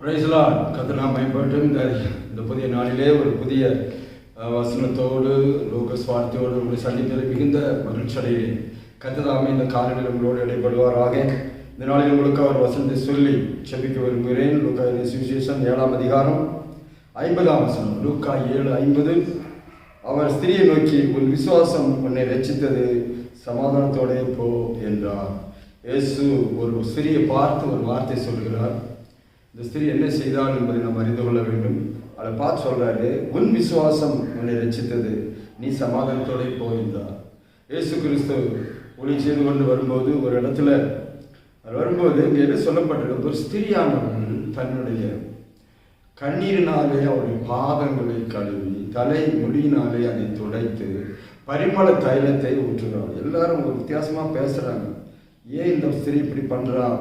பிரைஸ்லா கத்து நாம் பயன்பட்டு இந்த இந்த புதிய நாளிலே ஒரு புதிய வசனத்தோடு லோக சுவார்த்தையோடு உங்களை சந்திப்பதில் மிகுந்த மகிழ்ச்சி அடைகிறேன் கத்ததாமே இந்த காலையில் உங்களோடு இடைப்படுவாராக இந்த நாளில் உங்களுக்கு அவர் வசனத்தை சொல்லி செபிக்க விரும்புகிறேன். லூக்கா எழுதிய சுவிசேஷம் ஏழாம் அதிகாரம் ஐம்பதாம் வசனம். லூக்கா ஏழு ஐம்பது. அவர் ஸ்திரியை நோக்கி உன் விசுவாசம் உன்னை ரச்சித்தது சமாதானத்தோடே போ என்றார். இயேசு ஒரு ஸ்திரியை பார்த்து ஒரு வார்த்தை சொல்கிறார். இந்த ஸ்திரீ என்ன செய்தாள் என்பதை நாம் அறிந்து கொள்ள வேண்டும். அதை பார்த்து சொல்றாரு உன் விசுவாசம் உன்னை ரசித்தது நீ சமாதானத்தோடே போயிருந்தா என்றார் இயேசு கிறிஸ்து ஒளி செய்து கொண்டு வரும்போது ஒரு இடத்துல வரும்போது இங்கே என்ன சொல்லப்பட்டிருக்கு? ஒரு ஸ்திரியானவள் தன்னுடைய கண்ணீரினாலே அவருடைய பாதங்களை கழுவி தலை முடியினாலே அதை துடைத்து பரிமள தைலத்தை ஊற்றுகிறாள். எல்லாரும் ஒரு வித்தியாசமாக பேசுகிறாங்க ஏன் இந்த ஸ்திரீ இப்படி பண்ணுறான்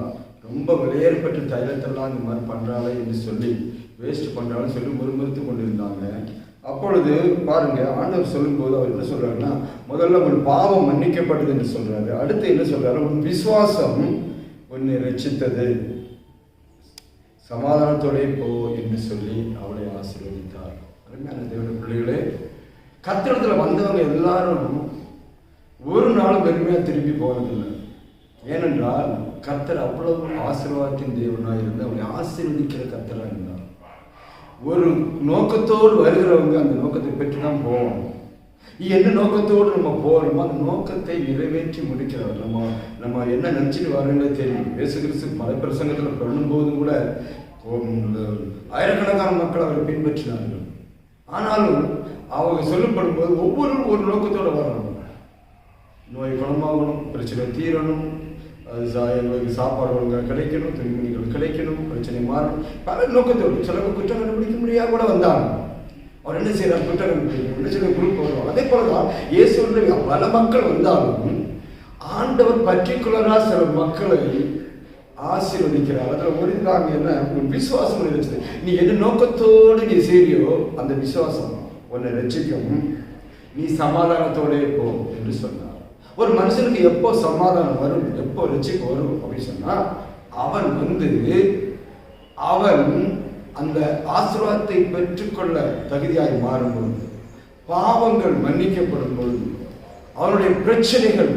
ரொம்ப விலையேற்பட்ட தைலத்தெல்லாம் இந்த மாதிரி பண்ணுறாளே என்று சொல்லி வேஸ்ட் பண்றான்னு சொல்லி முறுமுறுத்து கொண்டிருந்தாங்க. அப்பொழுது பாருங்க ஆண்டவர் சொல்லும்போது அவர் என்ன சொல்றாருன்னா முதல்ல உன் பாவம் மன்னிக்கப்பட்டது என்று சொல்றாரு. அடுத்து என்ன சொல்றாரு? உன் விசுவாசம் உன்னை ரச்சித்தது சமாதானத்தோடே போ என்று சொல்லி அவளை ஆசீர்வதித்தார். அருமையான தேவன பிள்ளைகளே கத்திரத்தில் வந்தவங்க எல்லாரும் ஒரு நாளும் பெருமையாக திரும்பி போனதில்லை. ஏனென்றால் கர்த்தர் அவ்வளவு ஆசீர்வாதத்தின் தேவனாக இருந்து அவனை ஆசீர்வதிக்கிற கர்த்தராக இருந்தார். ஒரு நோக்கத்தோடு வருகிறவங்க அந்த நோக்கத்தை பெற்று தான் போவோம் என்ன நோக்கத்தோடு நம்ம போகிறோமோ அந்த நோக்கத்தை நிறைவேற்றி முடிக்கிறவர் நம்ம நம்ம என்ன நினச்சிட்டு வரோங்களே தெரியும் இயேசு கிறிஸ்து பல பிரசங்கத்தில் பண்ணும்போது கூட ஆயிரக்கணக்கான மக்கள் அவரை பின்பற்றினார்கள். ஆனாலும் அவங்க சொல்லப்படும் போது ஒவ்வொரு ஒரு நோக்கத்தோடு வரணும். நோய் குணமாகணும் பிரச்சனை தீரணும் அது சா- எங்களுக்கு சாப்பாடு ஒழுங்காக கிடைக்கணும் துணிமணிகள் கிடைக்கணும் பிரச்சனை மாறணும். பல நோக்கத்தோடு சிலவங்க குற்றம் கண்டுபிடிக்க முடியாது கூட வந்தாங்க. அவர் என்ன செய்யறார் குற்றம் கண்டுபிடிக்கணும் என்ன குரூப் வருவாங்க அதே போல தான் இயேசு பல மக்கள் வந்தாலும் ஆண்டவர் பர்டிகுலராக சில மக்களை ஆசீர்வதிக்கிறார். அதில் ஒரு இதாங்க என்ன உன் விசுவாசம் இருந்துச்சு நீ என்ன நோக்கத்தோடு நீ செய்யோ அந்த விசுவாசம் உன்னை ரட்சிக்கும். நீ சமாதானத்தோடே போ என்று சொன்னார். ஒரு மனுஷனுக்கு எப்போ சமாதானம் வரும் எப்போ ரசிப்பு வரும் அப்படின்னு சொன்னா அவன் வந்து அவன் அந்த ஆசீர்வாதத்தை பெற்றுக்கொள்ள தகுதியாய் மாறும் பொழுது பாவங்கள் மன்னிக்கப்படும் பொழுது அவனுடைய பிரச்சனைகள்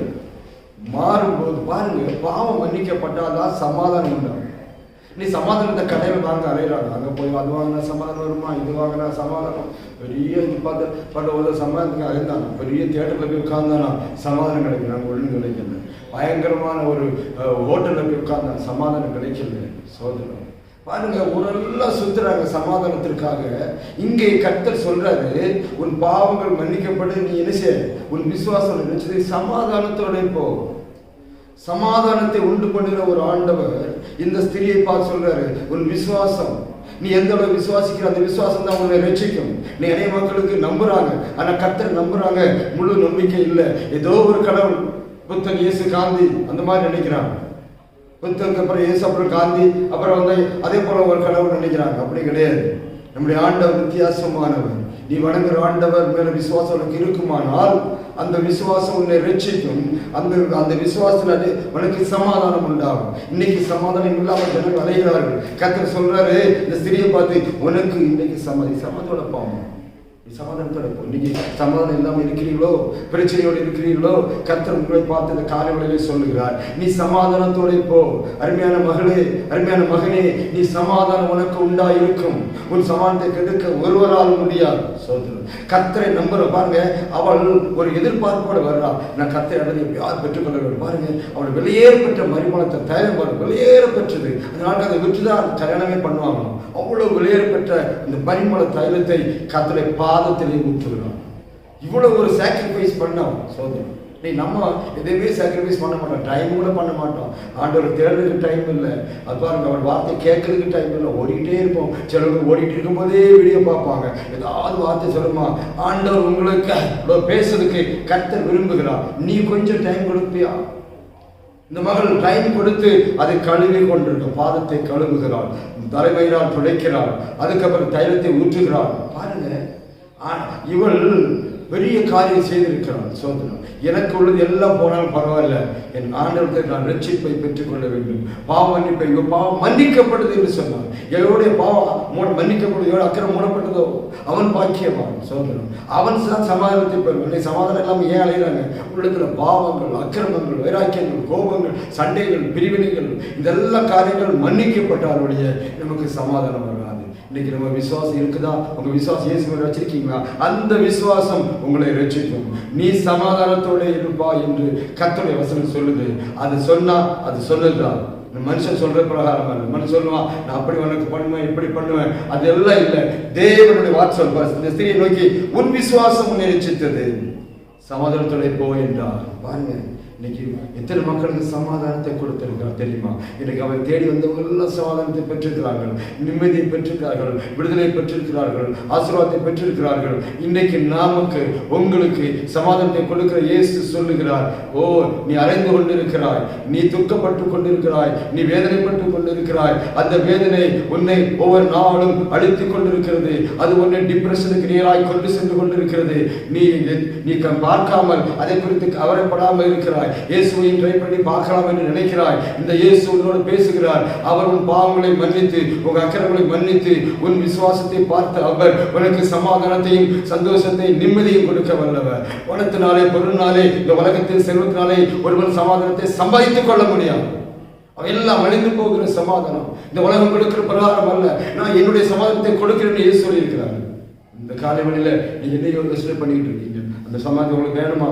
மாறும்போது பாருங்க பாவம் மன்னிக்கப்பட்டாதான் சமாதானம் உண்டாகும். நீ சமாதானத்தை கடையில் வாங்க அலையிறாங்க அங்கே போய் அது வாங்கினா சமாதானம் வருமா இது வாங்கினா சமாதானம் பெரிய பார்த்து பட் ஒரு சமாதானத்துக்கு அலைந்தாங்க பெரிய தேட்டரில் போய் உட்கார்ந்தானா சமாதானம் கிடைக்கல நாங்கள் ஒழுங்கு கிடைக்கல பயங்கரமான ஒரு ஹோட்டலில் போய் உட்கார்ந்தா சமாதானம் கிடைக்கல சோதனை பாருங்க ஊரெல்லாம் சுத்துறாங்க சமாதானத்திற்காக இங்கே கர்த்தர் சொல்றாரு உன் பாவங்கள் மன்னிக்கப்பட்டு நீ என்ன செய்ய உன் விசுவாசம் நினைச்சது சமாதானத்தோட போ சமாதானத்தை உண்டு பண்ணுகிற ஒரு ஆண்டவர் இந்த ஸ்திரியை பார்த்து சொல்றாரு உன் விசுவாசம் நீ எந்த அளவு விசுவாசிக்கிற அந்த விசுவாசம் தான் உன்னை ரசிக்கும் நீ நிறைய மக்களுக்கு நம்புறாங்க ஆனா கத்தர் நம்புறாங்க. முழு நம்பிக்கை இல்லை. ஏதோ ஒரு கடவுள் புத்தன் இயேசு காந்தி அந்த மாதிரி நினைக்கிறாங்க. புத்தனுக்கு அப்புறம் இயேசு அப்புறம் காந்தி அப்புறம் வந்து அதே போல ஒரு கடவுள் நினைக்கிறாங்க. அப்படி கிடையாது. நம்முடைய ஆண்டவர் வித்தியாசமானவர். நீ வணங்குற ஆண்டவர் மேல விசுவாசம் உனக்கு இருக்குமானால் அந்த விசுவாசம் உன்னை ரட்சிக்கும். அந்த அந்த விசுவாசத்தில் உனக்கு சமாதானம் உண்டாகும். இன்னைக்கு சமாதானம் இல்லாமல் ஜனங்கள் அலைகிறார்கள். கத்தர் சொல்றாரு இந்த ஸ்திரியை பார்த்து உனக்கு இன்னைக்கு சமாதி சமாதோட பாவம் சமாதானத்தோட போ சமாதானம் இல்லாமல் இருக்கிறீர்களோ பிரச்சனையோடு இருக்கிறீர்களோ கத்தர் உங்களை பார்த்து இந்த காலைகளிலே சொல்லுகிறார் நீ சமாதானத்தோட போ அருமையான மகளே அருமையான மகனே நீ சமாதானம் உனக்கு உண்டா இருக்கும் உன் சமாதானத்தை கெடுக்க ஒருவரால் முடியாது சோதனை கத்தரை நம்புற பாருங்க அவள் ஒரு எதிர்பார்ப்போட வர்றா நான் கத்தரை அடைந்து யார் பெற்றுக்கொள்ள பாருங்க அவள் வெளியேற பெற்ற மறுமணத்தை தயாரம் பாரு வெளியேற பெற்றது அதனால அதை விட்டுதான் கல்யாணமே பண்ணுவாங்க அவ்வளவு வெளியேற பெற்ற இந்த பரிமள தைலத்தை கத்தரை பாதத்திலே ஊற்றுகிறான் இவ்வளவு ஒரு சாக்ரிஃபைஸ் பண்ணோம் சோதனை. நீ நம்ம எதையுமே சாக்ரிஃபைஸ் பண்ண மாட்டோம். டைம் கூட பண்ண மாட்டோம். ஆண்டவர் தேடுறதுக்கு டைம் இல்லை. அது பாருங்க அவர் வார்த்தை கேட்கறதுக்கு டைம் இல்லை. ஓடிக்கிட்டே இருப்போம். சிலருக்கு ஓடிட்டு இருக்கும்போதே வீடியோ பார்ப்பாங்க. ஏதாவது வார்த்தை சொல்லுமா? ஆண்டவர் உங்களுக்கு இவ்வளோ பேசுறதுக்கு கத்த விரும்புகிறார். நீ கொஞ்சம் டைம் கொடுப்பியா? இந்த மகள் டைம் கொடுத்து அதை கழுவி கொண்டிருக்க பாதத்தை கழுவுகிறாள். தலைமையினால் துடைக்கிறாள். அதுக்கப்புறம் தைலத்தை ஊற்றுகிறாள். பாருங்க இவள் பெரிய காரியம் செய்திருக்கிறார் சோதனம். எனக்கு உள்ளது எல்லாம் போனாலும் பரவாயில்ல. என் ஆண்டவருக்கு நான் ரட்சிப்பை பெற்றுக்கொள்ள வேண்டும். பாவ மன்னிப்பை பாவம் மன்னிக்கப்பட்டது என்று சொன்னான் எவருடைய பாவம் மூட மன்னிக்கப்படுது எவ்வளோ அக்கறை மூடப்பட்டதோ அவன் பாக்கியவான் சோதனம். அவன் தான் சமாதானத்தை பெறுவான் சமாதானம் இல்லாமல் ஏன் அலைகிறாங்க உள்ளத்தில் பாவங்கள் அக்கிரமங்கள் வைராக்கியங்கள் கோபங்கள் சண்டைகள் பிரிவினைகள் இதெல்லாம் காரியங்கள் மன்னிக்கப்பட்டாலுடைய நமக்கு சமாதானம் வராது. இன்னைக்கு நம்ம விசுவாசம் இருக்குதா? உங்க விசுவாசம் இயேசு மேல வச்சிருக்கீங்களா? அந்த விசுவாசம் உங்களை ரசிக்கும் நீ சமாதானத்தோட இருப்பா என்று கத்தோடைய வசனம் சொல்லுது. அது சொன்னா அது சொன்னதுதான் இந்த மனுஷன் சொல்ற பிரகாரம் மனுஷன் சொல்லுவான் நான் அப்படி உனக்கு பண்ணுவேன் இப்படி பண்ணுவேன். அதெல்லாம் இல்லை. தேவனுடைய வார்த்தை சொல்வார் இந்த ஸ்திரியை நோக்கி உன் விசுவாசம் உன்னை ரட்சித்தது. சமாதானத்தோட போ என்றார். பாருங்க. இன்னைக்கு எத்தனை மக்களுக்கு சமாதானத்தை கொடுத்திருக்கா தெரியுமா? இன்னைக்கு அவர் தேடி வந்தவங்க எல்லாம் சமாதானத்தை பெற்றிருக்கிறார்கள். நிம்மதியை பெற்றிருக்கிறார்கள். விடுதலை பெற்றிருக்கிறார்கள். ஆசீர்வாதத்தை பெற்றிருக்கிறார்கள். இன்னைக்கு நாமக்கு உங்களுக்கு சமாதானத்தை கொடுக்கிற இயேசு சொல்லுகிறார் ஓ நீ அறைந்து கொண்டிருக்கிறாய். நீ துக்கப்பட்டு கொண்டிருக்கிறாய். நீ வேதனைப்பட்டு கொண்டிருக்கிறாய். அந்த வேதனை உன்னை ஒவ்வொரு நாளும் அழித்து கொண்டிருக்கிறது. அது உன்னை டிப்ரெஷனுக்கு நேராய் கொண்டு சென்று கொண்டிருக்கிறது. நீ நீ பார்க்காமல் அதை குறித்து கவலைப்படாமல் இருக்கிறாய். இயேசுவையும் ட்ரை பண்ணி பார்க்கலாம் என்று நினைக்கிறாய். இந்த இயேசு உன்னோடு பேசுகிறார். அவர் உன் பாவங்களை மன்னித்து உன் அக்கறைகளை மன்னித்து உன் விசுவாசத்தை பார்த்து அவர் உனக்கு சமாதானத்தையும் சந்தோஷத்தையும் நிம்மதியும் கொடுக்க வல்லவர். பணத்தினாலே பொருளினாலே இந்த உலகத்தின் செல்வத்தினாலே ஒருவன் சமாதானத்தை சம்பாதித்துக் கொள்ள முடியாது. எல்லாம் அழிந்து போகிற சமாதானம். இந்த உலகம் கொடுக்கிற பிரகாரம் அல்ல. நான் என்னுடைய சமாதானத்தை கொடுக்கிறேன்னு இயேசு சொல்லியிருக்கிறார். இந்த காலை வழியில் நீங்கள் என்ன யோசனை பண்ணிட்டு இருக்கீங்க. அந்த சமாதானம் உங்களுக்கு வேணுமா?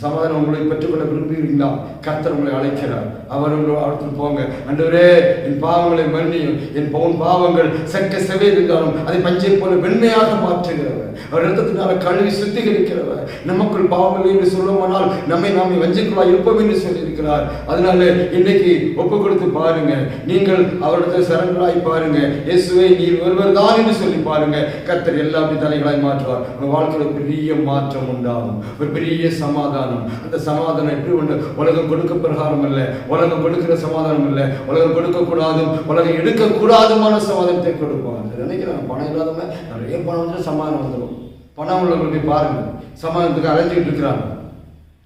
சமாதானம் உங்களை பெற்றுக்கொள்ள விரும்புகிறீங்களா கர்த்தர் உங்களை அழைக்கிறார். அவர் உங்களை அடுத்து போங்க. அண்டவரே என் பாவங்களை மன்னியும். என் பவுன் பாவங்கள் செக்க செவை இருந்தாலும் அதை பஞ்சை போல வெண்மையாக மாற்றுகிறவர். அவர் ரத்தத்தினால கழுவி சுத்திகரிக்கிறவர். நமக்குள் பாவங்கள் என்று சொல்லுமானால் நம்மை நாமே வஞ்சிக்குள்ளா இருப்போம் என்று சொல்லியிருக்கிறார். அதனால இன்னைக்கு ஒப்பு கொடுத்து பாருங்க. நீங்கள் அவரிடத்தில் சரண்டராய் பாருங்க. இயேசுவை நீர் ஒருவர் தான் என்று சொல்லி பாருங்க. கர்த்தர் எல்லா தலைகளாய் மாற்றுவார். உங்கள் வாழ்க்கையில் பெரிய மாற்றம் உண்டாகும். ஒரு பெரிய சமாதானம். அந்த சமாதானம் எப்படி ஒன்று உலகம் கொடுக்க பிரகாரம் இல்லை உலகம் கொடுக்கிற சமாதானம் இல்லை உலகம் கொடுக்கக்கூடாதும் உலகம் எடுக்கக்கூடாதுமான சமாதானத்தை கொடுப்பாங்க. நினைக்கிறாங்க. பணம் இல்லாதவங்க நிறைய பணம் வந்து சமாதானம் வந்துடும் பணம் உள்ளவங்க போய் பாருங்க. சமாதானத்துக்கு அலைஞ்சிக்கிட்டு இருக்கிறாங்க.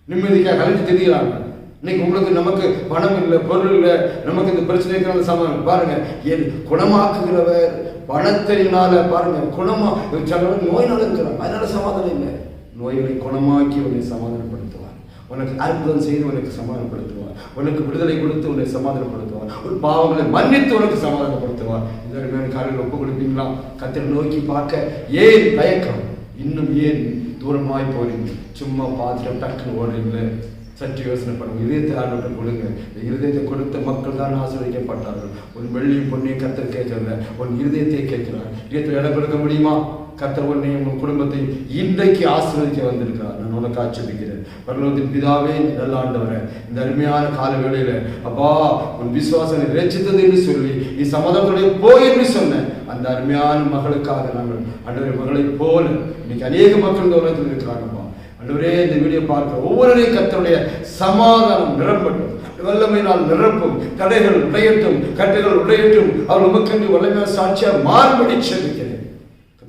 நிம்மதிக்காக அலைஞ்சு தெரிகிறாங்க இன்னைக்கு உங்களுக்கு நமக்கு பணம் இல்லை பொருள் இல்லை. நமக்கு இந்த பிரச்சனை இருக்கிற சமாதானம். பாருங்க என் குணமாக்குகிறவர் பணத்தினால பாருங்க குணமா சிலருக்கு நோயினால இருக்கிறாங்க அதனால சமாதானம் இல்லை. நோய்களை குணமாக்கி உன்னை சமாதானப்படுத்துவார். உனக்கு அற்புதம் செய்து உனக்கு சமாதானப்படுத்துவார். உனக்கு விடுதலை கொடுத்து உன்னை சமாதானப்படுத்துவார். உன் பாவங்களை மன்னித்து உனக்கு சமாதானப்படுத்துவார். இந்த ரெண்டு காலையில் ஒப்பு கொடுப்பீங்களா? கத்திர நோக்கி பார்க்க ஏன் தயக்கம்? இன்னும் ஏன் தூரமாய் போறீங்க? சும்மா பார்த்துட்டு டக்குன்னு ஓடுறீங்களே? சற்று யோசனை பண்ணுங்க. இதயத்தை ஆண்டவர்கிட்ட கொடுங்க. இந்த இருதயத்தை கொடுத்த மக்கள் தான் ஆசிரியப்பட்டார்கள் உன் வெள்ளியும் பொண்ணையும் கத்தர் கேட்கறத உன் இருதயத்தை கேட்கிறார். இதயத்தில் இடம் கொடுக்க முடியுமா? கத்தர் உன்னையும் உன் குடும்பத்தை இன்றைக்கு ஆசீர்வதிக்க வந்திருக்கிறார். நான் உனக்கு ஆச்சரிக்கிறேன் பரலோகத்தின் பிதாவே நல்ல ஆண்டவரே. இந்த அருமையான கால வேளையில அப்பா உன் விசுவாசனை ரசித்தது என்று சொல்லி நீ சமாதானத்துடைய போய் என்று சொன்ன அந்த அருமையான மகளுக்காக நாங்கள் அன்றைய மகளைப் போல இன்னைக்கு அநேக மக்கள் இந்த உலகத்தில் இருக்கிறாங்கப்பா அன்றுவரே இந்த வீடியோ பார்க்க ஒவ்வொருவரையும் கர்த்தருடைய சமாதானம் நிரம்பட்டும் வல்லமையினால் நிரப்பும். தடைகள் உடையட்டும். கட்டைகள் உடையட்டும். அவர் உமக்கென்று வல்லமையான சாட்சியா மாறுபடி செலுக்கிறேன்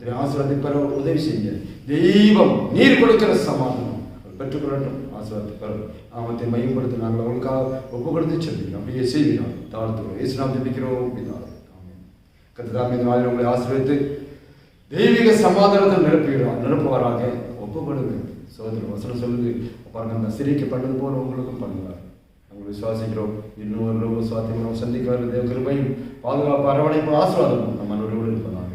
கர்த்தரை உதவி செய்ய தெய்வம் நீர் கொடுக்கிற சமாதானம். பெற்றுக்கொள்ளட்டும் ஆசீர்வாதத்தை பெற நாமத்தை மையப்படுத்த நாங்கள் அவங்களுக்காக ஒப்பு கொடுத்து செல்கிறோம் அப்படியே செய்கிறோம் தாழ்த்துக்கிறோம் இயேசு நாம் ஜெபிக்கிறோம் பிதாவே. ஆமென். இந்த மாதிரி உங்களை ஆசீர்வதித்து தெய்வீக சமாதானத்தை நிரப்புகிறார் நிரப்புவாராக. ஒப்புப்படுங்க சோதனை வசனம் சொல்லுது. பாருங்க அந்த சிரிக்கு பண்ணது போல உங்களுக்கும் பண்ணுவார் நாங்கள் விசுவாசிக்கிறோம். இன்னும் ஒரு லோக சுவாத்தியம் சந்திக்க தேவ கிருபையும் பாதுகாப்பு அரவணைப்பு ஆசீர்வாதம் நம்ம அனைவரோடு இருப்பதாக.